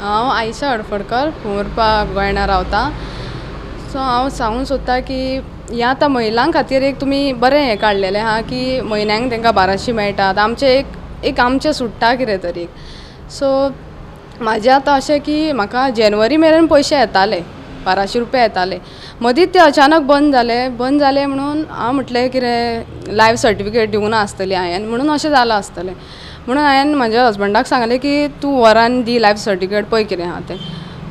हांव आयशा हडफडकर उमरपा गोंयणा रावतां. सो हांव सांगूंक सोदतां की हें आतां महिलां खातीर एक तुमी बरें हें काडलेलें आहा की म्हयन्यांक तांकां बाराशीं मेळटात आमचें एक एक आमचें सुट्टा कितें तरी. सो म्हाजें आतां अशें की म्हाका जेनवरी मेरेन पयशे येताले बाराशीं रुपया येताले. मदींच ते अचानक बंद जाले बंद जाले म्हणून हांव म्हटलें कितें लायफ सर्टिफिकेट दिवंक ना आसतली हांवें म्हणून अशें जालां आसतलें. म्हणून हांवें म्हज्या हजबंडाक सांगलें की तूं वरान दी लायफ सर्टिफिकेट पळय कितें आहा तें.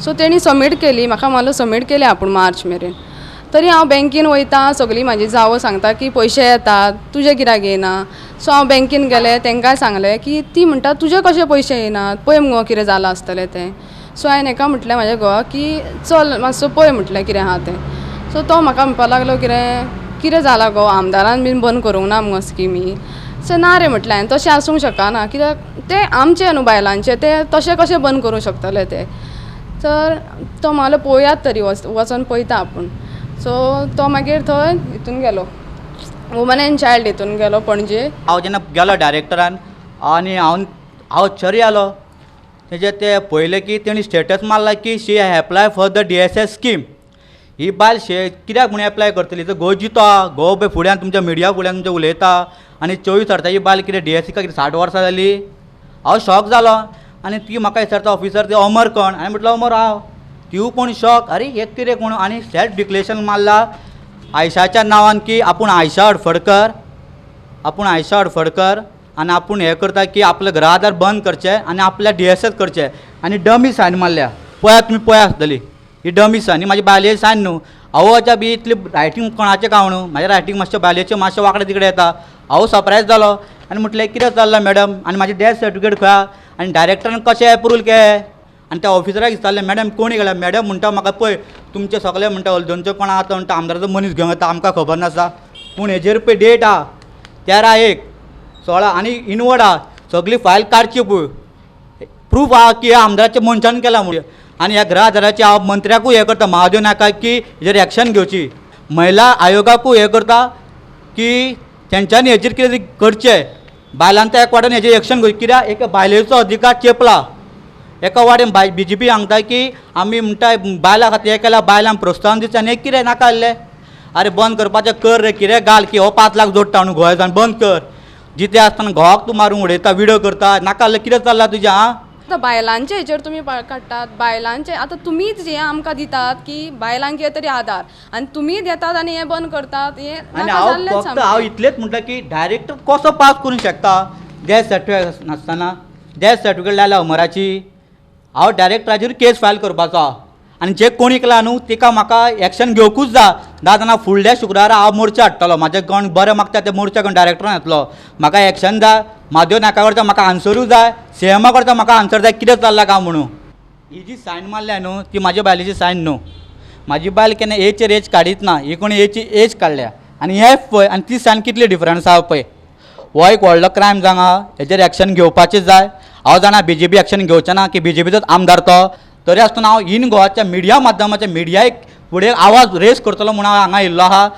सो तेणी सबमीट केली. म्हाका मालो सबमीट केलें आपूण मार्च मेरेन. तरी हांव बँकेन वयतां सगळीं म्हाजी जावो सांगता की पयशे येतात तुजे कित्याक येयना. सो हांव बँकेन गेलें. तांकांय सांगलें की ती म्हणटा तुजे कशे पयशे येनात पळय मुगो कितें जालां आसतलें तें. सो हांवें एका म्हटलें म्हाज्या घोवाक की चल मातसो पळय म्हटलें कितें आहा तें. सो तो म्हाका म्हणपाक लागलो कितें कितें जालां गो आमदारान बीन बंद करूंक ना मुगो स्किमी सो ना रे म्हटलें हांवें तशें आसूंक शकना. कित्याक ते आमचे न्हू बायलांचे ते तशें कशें बंद करूंक शकतले ते? तर तो म्हालो पळोवयात तरी वच वचोन पळयता आपूण. सो तो मागीर थंय हितून गेलो. वुमन एन्ड चायल्ड हितून गेलो पणजे. हांव जेन्ना गेलो डायरेक्टरान आनी हांव हांव चरी आलो. तेजे ते पळयलें की तेणी स्टेटस मारला की she apply for the D S S scheme ही बायल शे कित्याक म्हूण एप्लाय करतली? तर घो जितो हा. बे फुड्यान तुमच्या मिडिया फुड्यान तुमच्या उलयता. आनी चोवीस वर्साची बायल कितें डी एस सीका कितें साठ वर्सां जाली हांव शॉक जालो आनी ती म्हाका विचारता ऑफिसर ते अमर कोण? हांवें म्हटलो अमर हांव. तिवू कोण शॉक अरे एक कितें कोण आनी सेल्फ डिक्लेरेशन मारला आयशाच्या नांवान की आपूण आयशा हडफडकर आपूण आयशा हडफडकर आनी आपूण हें करता की आपले घरा आदार बंद करचे आनी आपल्या डी एस एस करचे. आनी डमी सायन मारल्या पळयात तुमी पळया आसतली ही डमी आनी ही म्हाजी बायलेची सायन न्हू आवयच्या बी इतली रायटींग कोणाचें कांव न्हू म्हाजे रायटींग मातशें बायलेचे मातशें वांकडे तिकडे येता हांव सरप्रायज जालो आनी म्हटलें कितें चल्लां मॅडम आनी म्हाजें डॅथ सर्टिफिकेट खंय. आनी डायरेक्टरान कशें एप्रूल केलें? आनी त्या ऑफिसराक विचारलें मॅडम कोणी गेल्या मॅडम म्हणटा म्हाका पळय तुमचे सगळे म्हणटा हलदोनचे कोण आतां म्हणटा आमदाराचो मनीस घेवन येता आमकां खबर नासा. पूण हेजेर पळय डेट आहा तेरा एक सोळा आनी इनवर्ड आहा सगळी फायल काडची पळय. प्रूफ आहा की आमदाराच्या मनशान केला म्हणून. आनी ह्या ग्रह आदाराचे हांव मंत्र्याकूय हें करता महादेव नायकाक की हेजेर एक्शन घेवची महिला आयोगाकूय हें करता की तेंच्यांनी हेजेर कितें तरी करचें बायलांच्या एक वाटेन हेजेर एक्शन घेवची कित्याक एक बायलेचो अधिकार चेपला. एका वाटेन बाय बी जे पी सांगता की आमी म्हणटा बायलां खातीर हें केल्या बायलांक प्रोत्साहन दिवचें आनी हें कितें नाका आहलें अरे बंद करपाचें कर रे कितें घाल की हो पांच लाख जोडटा न्हू जावन बंद कर. जितें आसतना घोवाक तूं मारून उडयता विडियो करता नाका आहलें कितें चल्लां तुजें आं आतां बायलांचे हेचेर तुमी काडटात बायलांचे. आतां तुमीच हें आमकां दितात की बायलांक कितें तरी आधार. आनी तुमीच येतात आनी हें बंद करतात हें आनी हांव फक्त. हांव इतलेंच म्हणटा की डायरेक्टर कसो पास करूंक शकता? डॅथ सर्टिफिकेट नासतना. डॅथ सर्टिफिकेट लायल्या अमराची. हांव डायरेक्टराचेर केस फायल करपाचो. आहा आनी जे कोणी केला न्हू तिका म्हाका एक्शन घेवकूच जा. ना जाल्यार फुडल्या शुक्रारा हांव मोर्चा हाडटलो. म्हाजे कोण बरें मागता ते मोर्चा कोण डायरेक्टरान येतलो म्हाका एक्शन जाय म्हादेव नाका म्हाका आन्सरूय जाय सीएमा म्हाका आन्सर जाय कितें चल्लां काय म्हणून? ही जी सायन मारल्या न्हू ती म्हाज्या बायलेची सायन न्हू म्हाजी बायल केन्ना एजचेर एज काडीत ना ही कोणी एजची एज काडल्या आनी हे पळय आनी ती सायन कितली डिफरंस आहा पळय. हो एक व्हडलो क्रायम जावंक आहा हेजेर एक्शन घेवपाचें जाय. हांव जाणा बी जे पी एक्शन घेवचें ना की बी जे पीचोच आमदार तो. तरी आसतना हांव इन गोवाच्या मिडिया माध्यमाच्या मिडियाक फुडें आवाज रेस करतलो म्हणून हांव हांगा येयल्लो आहा.